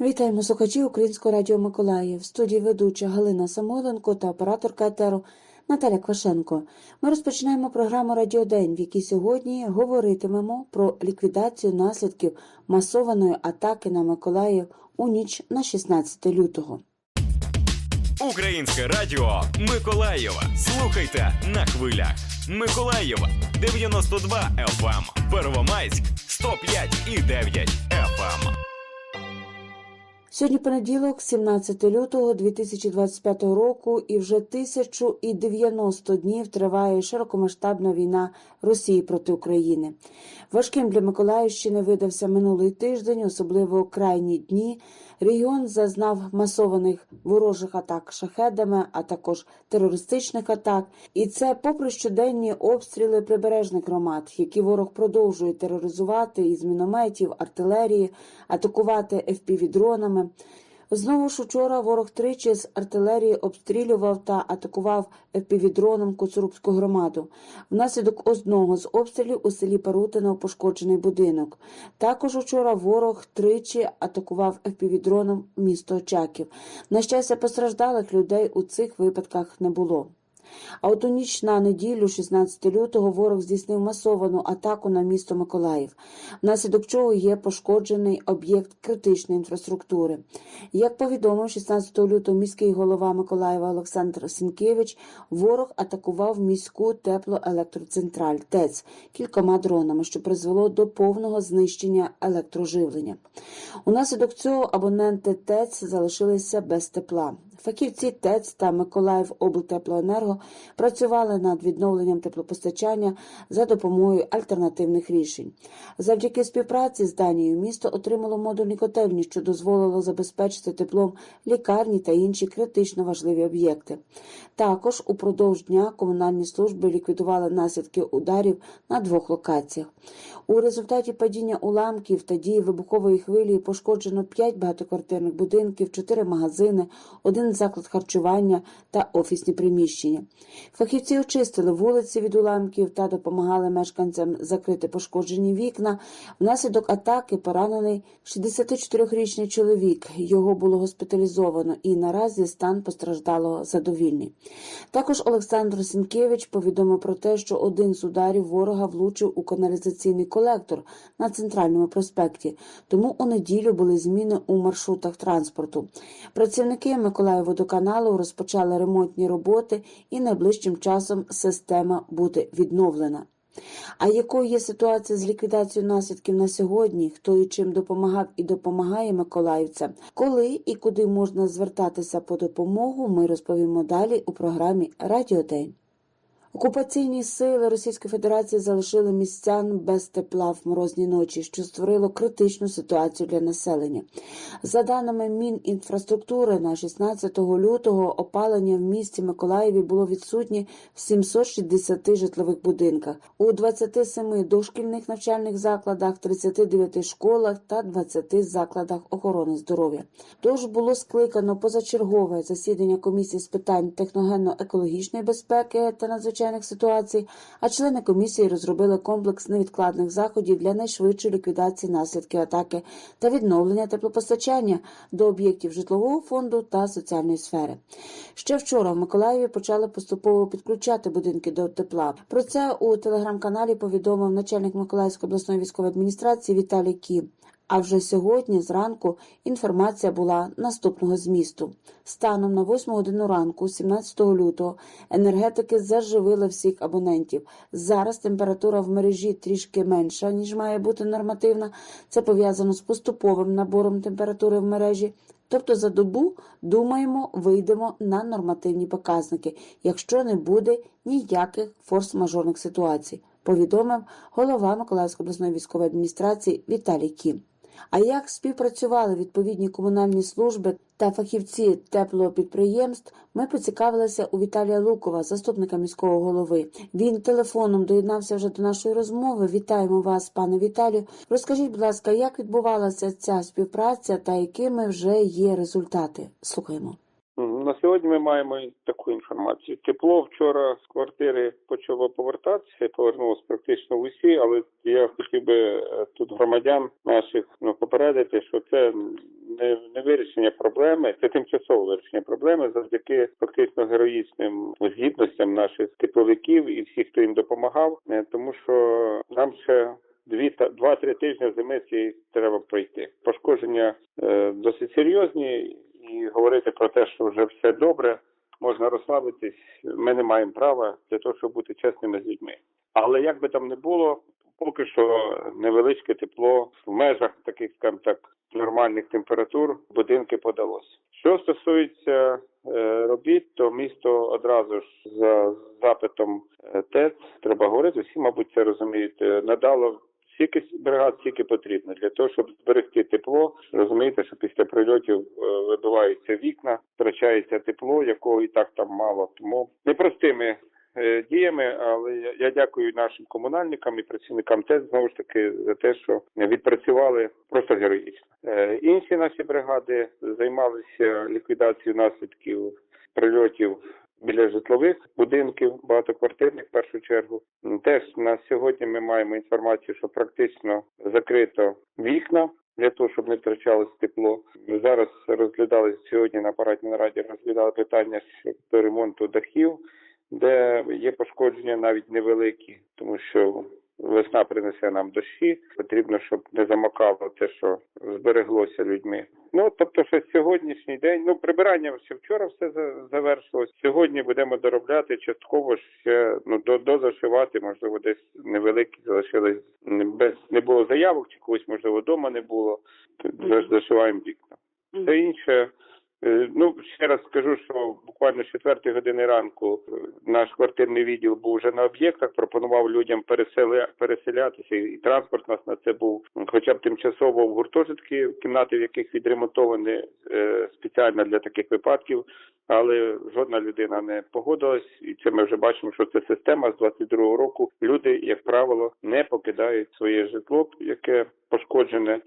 Вітаємо слухачів Українського радіо Миколаїв. В студії ведуча Галина Самойленко та операторка етеру Наталя Квашенко. Ми розпочинаємо програму Радіодень, в якій сьогодні говоритимемо про ліквідацію наслідків масованої атаки на Миколаїв у ніч на 16 лютого. Українське радіо Миколаєва. Слухайте на хвилях. Миколаєва 92 FM. Первомайськ 105 і 9 FM. Сьогодні понеділок, 17 лютого 2025 року, і вже 1090 днів триває широкомасштабна війна Росії проти України. Важким для Миколаївщини видався минулий тиждень, особливо крайні дні. Регіон зазнав масованих ворожих атак шахедами, а також терористичних атак. І це попри щоденні обстріли прибережних громад, які ворог продовжує тероризувати із мінометів, артилерії, атакувати FPV-дронами. Знову ж учора ворог тричі з артилерії обстрілював та атакував FPV-дроном Коцурубську громаду. Внаслідок одного з обстрілів у селі Парутино пошкоджений будинок. Також учора ворог тричі атакував FPV-дроном місто Очаків. На щастя, постраждалих людей у цих випадках не було. А от у ніч на неділю, 16 лютого, ворог здійснив масовану атаку на місто Миколаїв, внаслідок чого є пошкоджений об'єкт критичної інфраструктури. Як повідомив 16 лютого міський голова Миколаєва Олександр Сінкевич, ворог атакував міську теплоелектроцентраль ТЕЦ кількома дронами, що призвело до повного знищення електроживлення. Унаслідок цього абоненти ТЕЦ залишилися без тепла. Фахівці ТЕЦ та Миколаїв облтеплоенерго працювали над відновленням теплопостачання за допомогою альтернативних рішень. Завдяки співпраці з Данією місто отримало модульні котельні, що дозволило забезпечити теплом лікарні та інші критично важливі об'єкти. Також упродовж дня комунальні служби ліквідували наслідки ударів на двох локаціях. У результаті падіння уламків та дії вибухової хвилі пошкоджено 5 багатоквартирних будинків, 4 магазини, один заклад харчування та офісні приміщення. Фахівці очистили вулиці від уламків та допомагали мешканцям закрити пошкоджені вікна. Внаслідок атаки поранений 64-річний чоловік. Його було госпіталізовано і наразі стан постраждалого задовільний. Також Олександр Сінкевич повідомив про те, що один з ударів ворога влучив у каналізаційний колектор на центральному проспекті. Тому у неділю були зміни у маршрутах транспорту. Працівники Миколаївводоканалу розпочали ремонтні роботи і найближчим часом система буде відновлена. А якою є ситуація з ліквідацією наслідків на сьогодні? Хто і чим допомагав і допомагає миколаївцям? Коли і куди можна звертатися по допомогу? Ми розповімо далі у програмі Радіодень. Окупаційні сили Російської Федерації залишили містян без тепла в морозні ночі, що створило критичну ситуацію для населення. За даними Мінінфраструктури, на 16 лютого опалення в місті Миколаєві було відсутнє в 760 житлових будинках, у 27 дошкільних навчальних закладах, 39 школах та 20 закладах охорони здоров'я. Тож було скликано позачергове засідання комісії з питань техногенно-екологічної безпеки та надзвичайних ситуацій, а члени комісії розробили комплекс невідкладних заходів для найшвидшої ліквідації наслідків атаки та відновлення теплопостачання до об'єктів житлового фонду та соціальної сфери. Ще вчора в Миколаєві почали поступово підключати будинки до тепла. Про це у телеграм-каналі повідомив начальник Миколаївської обласної військової адміністрації Віталій Кі. А вже сьогодні зранку інформація була наступного змісту. Станом на 8 годину ранку, 17 лютого, енергетики заживили всіх абонентів. Зараз температура в мережі трішки менша, ніж має бути нормативна. Це пов'язано з поступовим набором температури в мережі. Тобто за добу, думаємо, вийдемо на нормативні показники, якщо не буде ніяких форс-мажорних ситуацій, повідомив голова Миколаївської обласної військової адміністрації Віталій Кім. А як співпрацювали відповідні комунальні служби та фахівці теплопідприємств, ми поцікавилися у Віталія Лукова, заступника міського голови. Він телефоном доєднався вже до нашої розмови. Вітаємо вас, пане Віталію. Розкажіть, будь ласка, як відбувалася ця співпраця та якими вже є результати? Слухаємо. На сьогодні ми маємо таку інформацію. Тепло вчора з квартири почало повертатися, повернулося практично в усі, але я хотів би е, тут громадян наших ну, попередити, що це не, не вирішення проблеми, це тимчасове вирішення проблеми завдяки фактично героїчним здібностям наших тепловиків і всіх, хто їм допомагав, Е, тому що нам ще дві та два-три тижні зими цієї треба пройти. Пошкодження е, досить серйозні, і говорити про те, що вже все добре, можна розслабитись. Ми не маємо права для того, щоб бути чесними з людьми. Але як би там не було, поки що невеличке тепло в межах таких, скажімо так, нормальних температур будинки подалося. Що стосується е, робіт, то місто одразу ж за запитом е, ТЕЦ, треба говорити, всі, мабуть, це розуміють, е, надало стільки бригад, скільки потрібно для того, щоб зберегти тепло. Розумієте, що після прильотів е, вибиваються вікна, втрачається тепло, якого і так там мало. Тому непростими е, діями, але я, дякую нашим комунальникам і працівникам ТЕЦ знову ж таки за те, що відпрацювали просто героїчно. Е, інші наші бригади займалися ліквідацією наслідків прильотів біля житлових будинків, багатоквартирних в першу чергу. Теж на сьогодні ми маємо інформацію, що практично закрито вікна. Для того щоб не втрачалось тепло, зараз розглядали сьогодні на парадній нараді розглядали питання щодо ремонту дахів, де є пошкодження навіть невеликі, тому що весна принесе нам дощі. Потрібно, щоб не замокало те, що збереглося людьми. Ну тобто, що сьогоднішній день, ну прибирання ще вчора все завершилось. Сьогодні будемо доробляти частково ще ну до, дозашивати, можливо, десь невеликі залишились не без не було заявок, чи когось можливо вдома не було. За- зашиваємо вікна. Все інше. Е, Ну ще раз скажу, що буквально з 4 години ранку е, наш квартирний відділ був вже на об'єктах, пропонував людям переселя... переселятися, і транспорт у нас на це був хоча б тимчасово в гуртожитки, кімнати, в яких відремонтовані е, спеціально для таких випадків. Але жодна людина не погодилась, і це ми вже бачимо, що це система з 22-го року. Люди, як правило, не покидають своє житло, яке пошкоджене,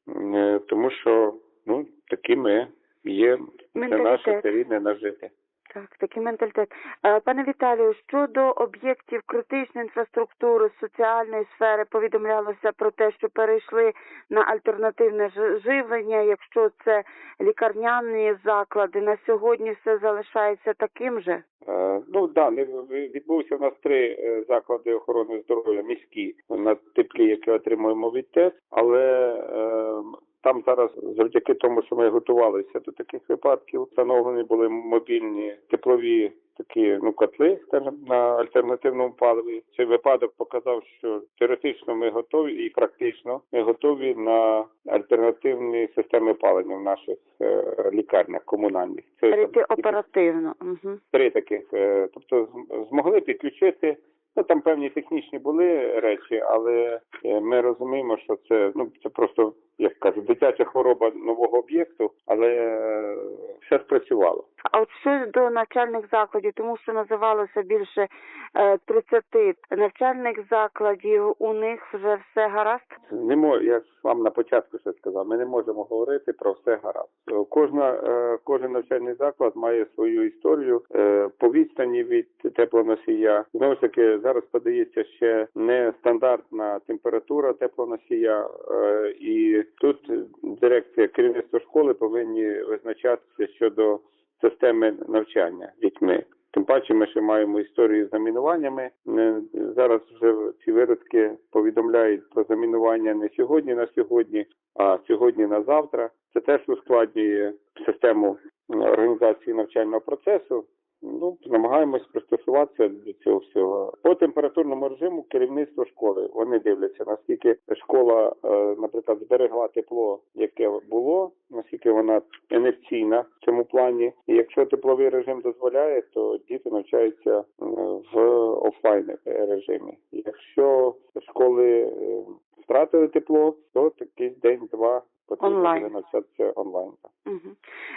тому що ну такі ми є. Це Менталітет. наше це рідне нажити. Так, такий менталітет. Е, Пане Віталію, щодо об'єктів критичної інфраструктури, соціальної сфери повідомлялося про те, що перейшли на альтернативне живлення. Якщо це лікарняні заклади, на сьогодні все залишається таким же. Е, Ну да, відбувся у нас три е, заклади охорони здоров'я міські на теплі, які отримуємо від ТЕЦ, але е, там зараз, завдяки тому, що ми готувалися до таких випадків, встановлені були мобільні теплові такі ну котли, скажімо, на альтернативному паливі. Цей випадок показав, що теоретично ми готові і практично ми готові на альтернативні системи опалення в наших е, лікарнях комунальних. Це Перейти там, оперативно. Угу. три таких. е, Тобто змогли підключити. Ну там певні технічні були речі, але е, ми розуміємо, що це ну це просто як кажуть, дитяча хвороба нового об'єкту, але е, все спрацювало. А от щодо навчальних закладів, тому що називалося більше е, 30 навчальних закладів, у них вже все гаразд. Не мо, я ж вам на початку ще сказав, ми не можемо говорити про все гаразд. Е, Кожна е, кожен навчальний заклад має свою історію е, по відстані від теплоносія. Знову ж таки, зараз подається ще не стандартна температура теплоносія, е, тут дирекція керівництва школи повинні визначатися щодо системи навчання дітьми. Тим паче ми ще маємо історію з замінуваннями. Е, Зараз вже ці виродки повідомляють про замінування не сьогодні на сьогодні, а сьогодні на завтра. Це теж ускладнює систему е, організації навчального процесу. Ну, намагаємось пристосуватися до цього всього. По температурному режиму керівництво школи вони дивляться, наскільки школа, е, наприклад, зберегла тепло, яке було, наскільки вона інерційна в цьому плані. І якщо тепловий режим дозволяє, то діти навчаються е, в офлайн режимі. Якщо школи е, втратили тепло, то такий день-два потрібно Онлайн. буде онлайн. Угу.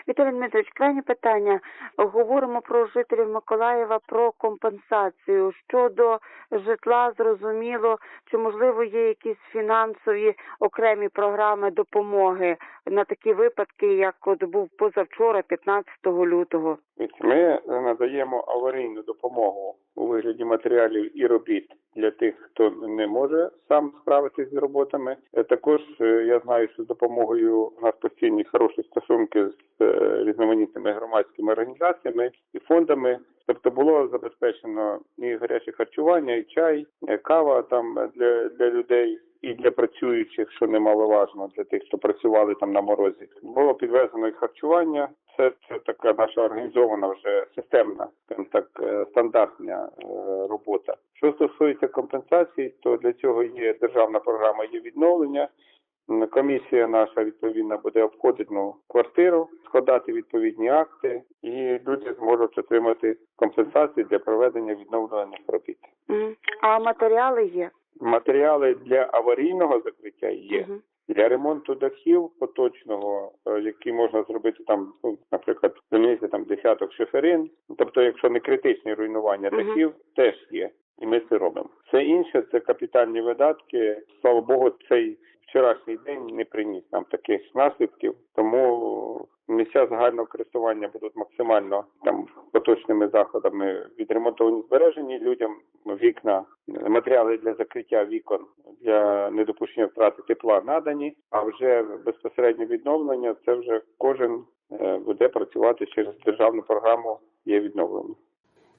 Віталій Дмитрович, крайнє питання. Говоримо про жителів Миколаєва про компенсацію. Щодо житла, зрозуміло, чи можливо є якісь фінансові окремі програми допомоги на такі випадки, як от був позавчора, 15 лютого. Ми надаємо аварійну допомогу у вигляді матеріалів і робіт для тих, хто не може сам справитися з роботами. Е, Також е, я знаю, що з допомогою у нас постійні хороші стосунки з е, різноманітними громадськими організаціями і фондами. Тобто було забезпечено і гаряче харчування, і чай, і кава там е, для, для людей. І для працюючих, що немаловажно для тих, хто працювали там на морозі, було підвезено і харчування. Це, це така наша організована вже системна, так, е, стандартна е, робота. Що стосується компенсацій, то для цього є державна програма є відновлення. Комісія наша відповідно буде обходити ну, квартиру, складати відповідні акти, і люди зможуть отримати компенсації для проведення відновлених робіт. А матеріали є? Матеріали для аварійного закриття є. Для ремонту дахів поточного, який які можна зробити там, ну, наприклад, замінити там десяток шиферин. Тобто, якщо не критичні руйнування Мгм. дахів, теж є, і ми це робимо. Все інше це капітальні видатки. Слава Богу, цей вчорашній день не приніс нам таких наслідків, тому місця загального користування будуть максимально там поточними заходами відремонтовані збережені людям вікна, матеріали для закриття вікон для недопущення втрати тепла надані. А вже безпосереднє відновлення це вже кожен е, буде працювати через державну програму є відновлення.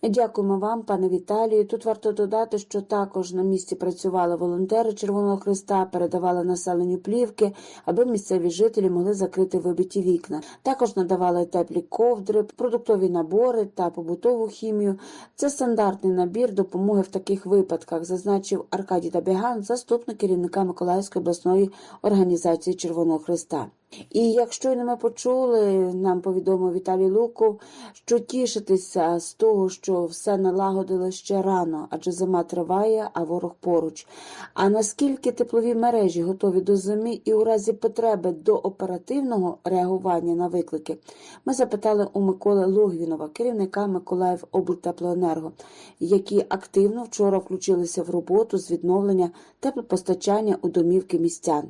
Дякуємо вам, пане Віталію. Тут варто додати, що також на місці працювали волонтери Червоного Христа, передавали населенню плівки, аби місцеві жителі могли закрити вибиті вікна. Також надавали теплі ковдри, продуктові набори та побутову хімію. Це стандартний набір допомоги в таких випадках, зазначив Аркадій Табіган, заступник керівника Миколаївської обласної організації Червоного Христа. І як щойно ми почули, нам повідомив Віталій Луков, що тішитися з того, що все налагодили ще рано, адже зима триває, а ворог поруч. А наскільки теплові мережі готові до зими і у разі потреби до оперативного реагування на виклики, ми запитали у Миколи Логвінова, керівника Миколаїв облтеплоенерго, які активно вчора включилися в роботу з відновлення теплопостачання у домівки містян.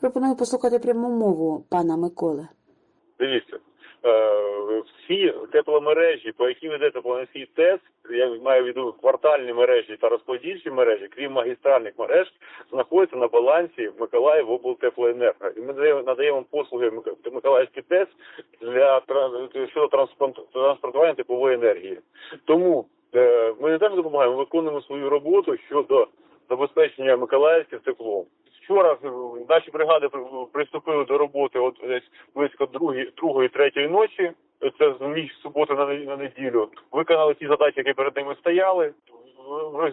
Пропоную послухати пряму мову пана Миколи. Дивіться, е, всі тепломережі, по яким йде теплоносій ТЕС, я маю в виду квартальні мережі та розподільчі мережі, крім магістральних мереж, знаходяться на балансі Миколаїв облтеплоенерго. І ми надаємо, послуги Мик- Миколаївський ТЕС для щодо транспортування теплової енергії. Тому е, ми не теж допомагаємо, ми виконуємо свою роботу щодо забезпечення миколаївців теплом. Вчора наші бригади при- приступили до роботи от десь близько другої, другої, третьої ночі. Це з ніч суботи на, на неділю. Виконали ті задачі, які перед ними стояли.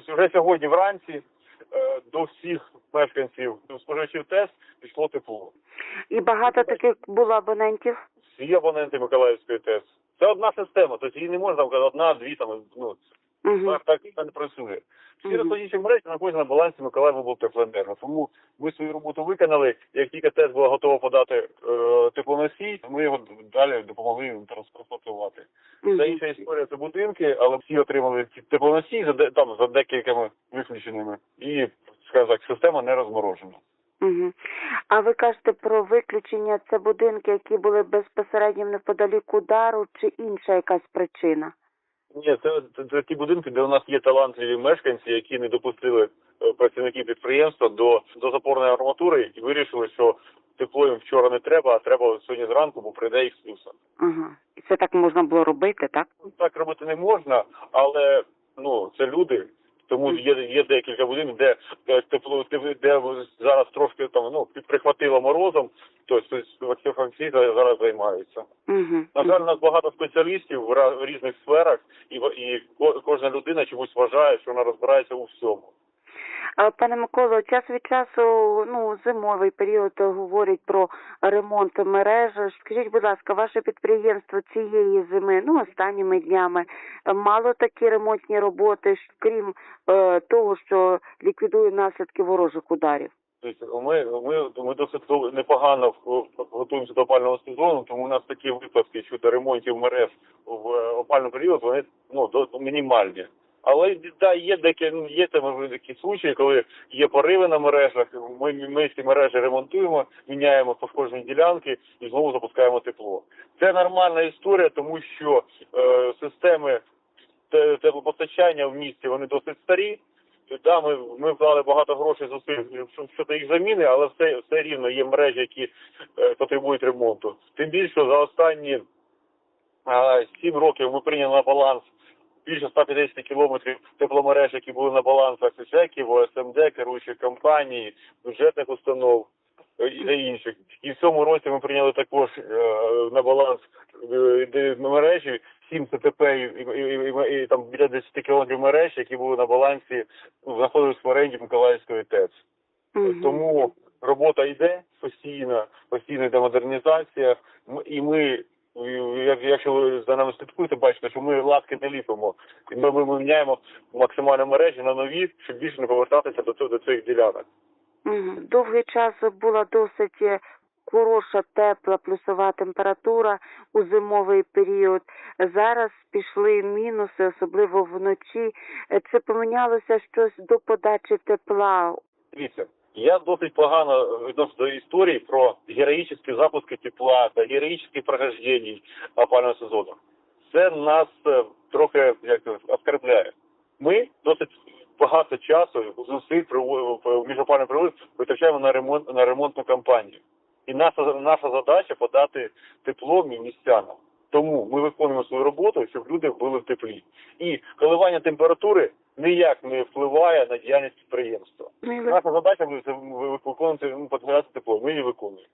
Вже- сьогодні вранці е, до всіх мешканців споживачів ТЕС пішло тепло. І багато таких було абонентів. Всі абоненти Миколаївської ТЕС. Це одна система, тобто її не можна казати, одна, дві там ну Угу. так, так не працює. Всі Мгм. розподільчі мережі знаходяться на балансі Миколаївоблтеплоенерго. Тому ми свою роботу виконали. Як тільки ТЕС була готова подати е, теплоносій, ми його далі допомогли транспортувати. Це інша історія, це будинки, але всі отримали ці теплоносії за де- там за декількома виключеними. І скажімо так, система не розморожена. Угу. А ви кажете про виключення це будинки, які були безпосередньо неподалік удару, чи інша якась причина? Ні, це, це, це ті будинки, де у нас є талантливі мешканці, які не допустили е, працівників підприємства до, до запорної арматури і вирішили, що тепло їм вчора не треба, а треба сьогодні зранку, бо прийде їх слюса. Ага. І це так можна було робити, так? Так робити не можна, але ну це люди. Тому є, є декілька будинків, де, де тепло де, де зараз трошки там ну прихватило морозом, тобто ці фахівці зараз займаються. Угу. На жаль, у нас багато спеціалістів в, різних сферах, і, і ко- кожна людина чомусь вважає, що вона розбирається у всьому. А, Пане Миколо, час від часу, ну, зимовий період е, говорять про ремонт мереж. Скажіть, будь ласка, ваше підприємство цієї зими, ну, останніми днями, е, мало такі ремонтні роботи, крім е, того, що ліквідує наслідки ворожих ударів? Ми, ми, ми досить непогано готуємося до опального сезону, тому у нас такі випадки щодо ремонтів мереж в е, опальний період вони ну мінімальні. Але да, є деякі ну, є там такі случаї, коли є пориви на мережах. Ми, ці мережі ремонтуємо, міняємо пошкоджені ділянки і знову запускаємо тепло. Це нормальна історія, тому що е, системи теплопостачання в місті вони досить старі. да, ми, ми вклали багато грошей зусиль щодо їх заміни, але все, все рівно є мережі, які е, потребують ремонту. Тим більше за останні 7 років ми прийняли на баланс більше 150 кілометрів тепломереж, які були на балансах СЕКів, ОСМД, керуючих компаній, бюджетних установ е, і та інших. І в цьому році ми прийняли також е, на баланс е, мережі 7 ЦТП і, і, і, і, і там біля 10 кілометрів мереж, які були на балансі, ну, знаходились в оренді Миколаївської ТЕЦ. Мгм. Тому робота йде постійно, постійно йде модернізація. І ми, якщо ви за нами слідкуєте, бачите, що ми латки не ліпимо. І ми, ми міняємо максимально мережі на нові, щоб більше не повертатися до цього до цих ділянок. Довгий час була досить е, хороша, тепла, плюсова температура у зимовий період. Зараз пішли мінуси, особливо вночі. Е, Чи помінялося щось до подачі тепла? Дивіться, я досить погано відносно до історії про героїчні запуски тепла та героїчні прохождення опального сезону. Це нас е, трохи як це, оскорбляє. Ми досить багато часу зусиль приво- між опальним періодом витрачаємо на ремонт на ремонтну кампанію. І наша наша задача подати тепло містянам. Тому ми виконуємо свою роботу, щоб люди були в теплі. І коливання температури ніяк не впливає на діяльність підприємства. Наша задача буде виконувати ну, подати тепло. Ми її виконуємо.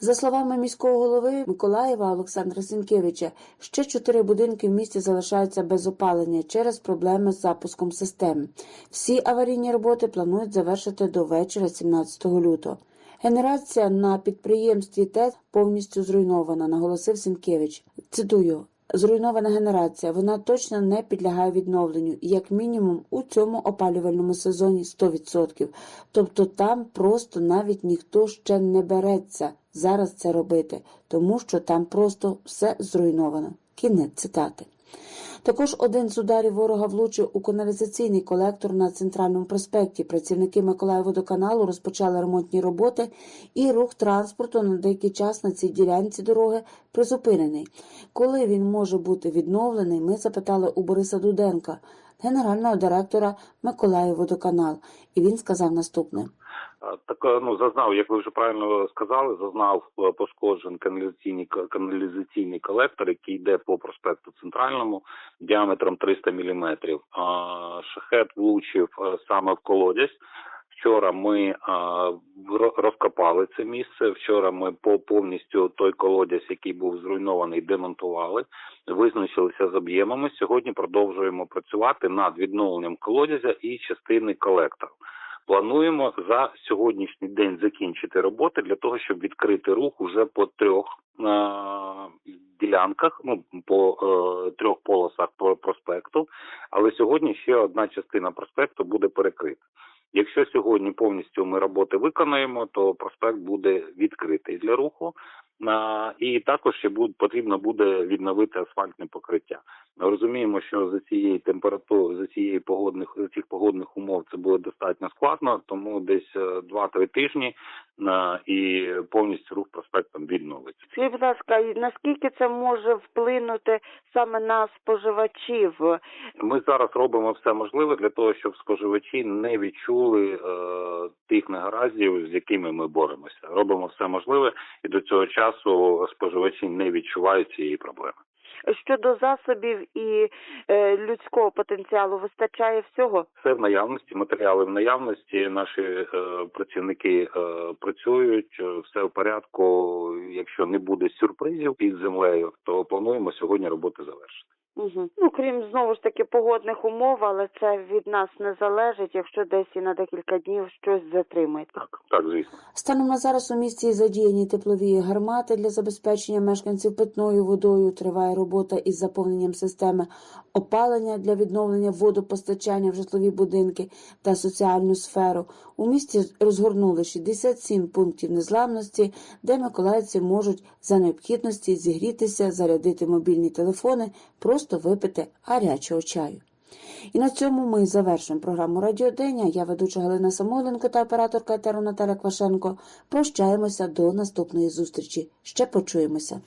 За словами міського голови Миколаєва Олександра Сінкевича, ще чотири будинки в місті залишаються без опалення через проблеми з запуском системи. Всі аварійні роботи планують завершити до вечора 17 лютого. Генерація на підприємстві ТЕЦ повністю зруйнована, наголосив Сінкевич. Цитую. Зруйнована генерація, вона точно не підлягає відновленню, як мінімум у цьому опалювальному сезоні 100%. Тобто там просто навіть ніхто ще не береться зараз це робити, тому що там просто все зруйновано. Кінець цитати. Також один з ударів ворога влучив у каналізаційний колектор на центральному проспекті. Працівники Миколаєводоканалу розпочали ремонтні роботи, і рух транспорту на деякий час на цій ділянці дороги призупинений. Коли він може бути відновлений, ми запитали у Бориса Дуденка, генерального директора Миколаївводоканал, і він сказав наступне. Так е, ну зазнав, як ви вже правильно сказали, зазнав е, пошкоджень каналізаційний каналізаційний колектор, який йде по проспекту центральному діаметром 300 міліметрів. А, Шахет влучив е, саме в колодязь. Вчора ми розкопали це місце. Вчора ми по повністю той колодязь, який був зруйнований, демонтували, визначилися з об'ємами. Сьогодні продовжуємо працювати над відновленням колодязя і частини колектора. Плануємо за сьогоднішній день закінчити роботи для того, щоб відкрити рух уже по трьох е- ділянках, ну по е- трьох полосах по проспекту. Але сьогодні ще одна частина проспекту буде перекрита. Якщо сьогодні повністю ми роботи виконаємо, то проспект буде відкритий для руху. І також ще буде потрібно буде відновити асфальтне покриття. Ми розуміємо, що за цієї температури, за цієї погодних за цих погодних умов це буде достатньо складно, тому десь е, 2-3 тижні а, і повністю рух проспектом відновиться. Скажіть, будь ласка, наскільки це може вплинути саме на споживачів? Ми зараз робимо все можливе для того, щоб споживачі не відчули е, тих негараздів, з якими ми боремося. Робимо все можливе, і до цього часу споживачі не відчувають цієї проблеми. Щодо засобів і е, людського потенціалу вистачає всього? Все в наявності, матеріали в наявності. Наші е, працівники е, працюють, е, все в порядку. Якщо не буде сюрпризів під землею, то плануємо сьогодні роботи завершити. Угу. Ну, крім знову ж таки погодних умов, але це від нас не залежить, якщо десь і на декілька днів щось затримається. Так, так, звісно. Станом на зараз у місті задіяні теплові гармати для забезпечення мешканців питною водою. Триває робота із заповненням системи опалення для відновлення водопостачання в житлові будинки та соціальну сферу. У місті розгорнули 67 пунктів незламності, де миколаївці можуть за необхідності зігрітися, зарядити мобільні телефони, просто випити гарячого чаю. І на цьому ми завершуємо програму Радіодення. Я ведуча Галина Самойленко та операторка етеру Наталя Квашенко. Прощаємося до наступної зустрічі. Ще почуємося.